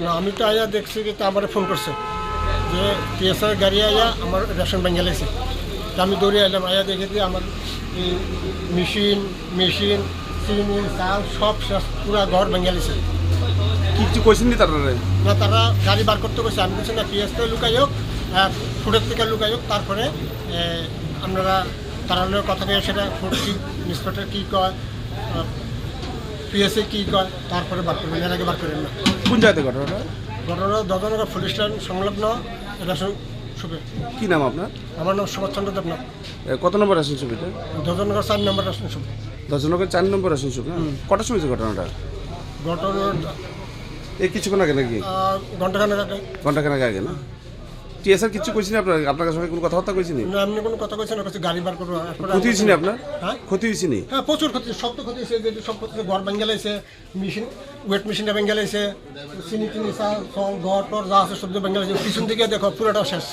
না আমি তো আয়া দেখছি কি তা আমার ফোন করছে। যে টিএসআর গাড়ি আয়া আমার রেশন ব্যাঙ্গে লাইছে তা আমি দৌড়ে এলাম আয়া দেখে দিয়ে আমার মেশিন মেশিন চিনি চাল সব শেষ পুরা ঘর ভেঙে লাইছে কিছু কইছেন নি তারা না তারা গাড়ি বার করতে গেছে আমি বলছি না পিএসতে লুকাই হোক ফুটের থেকে লুকাই হোক তারপরে আপনারা তারা কথা বলে সেটা ফুট কি ইন্সপেক্টর কী কয় পিএসএ কী কয় তারপরে বার করবেন এর আগে বার করেন না। কোন জায়গাতে ঘটনাটা ঘটনা দদনগর পুলিশ স্টেশন সংলগ্ন রেশন সুপে কি নাম আপনার? আমার নাম সুভাষচন্দ্র দেবনাথ। এ, কত নম্বর আসেন ছবিতে? দদনগর চার নম্বর রেশন সুপে দশজনকে চার নম্বর আসেন ছবি না কটার সময় হয়েছে ঘটনাটা? ঘটনা এই কিছুক্ষণ আগে নাকি? ঘন্টাখানেক আগে। ঘন্টাখানেক আগে না? টিএসআর কিছু কইছেন আপনার? আপনার সঙ্গে কোনো কথা কথা কইছেন? না, আমি কোনো কথা কইছেন না কাছে গাড়ি বার করব এরপরে ক্ষতি হয়েছে নি আপনার? হ্যাঁ? ক্ষতি হয়েছে নি? হ্যাঁ প্রচুর ক্ষতি সব তো ক্ষতি হয়েছে যে সব ক্ষতি ঘর ভেঙে লাইছে মেশিন ওয়েট মেশিনটা ভেঙে লাইছে চিনি চিনি সব ঘর টর যা আছে সব ভেঙে লাইছে পিছন থেকে দেখো পুরোটা শেষ।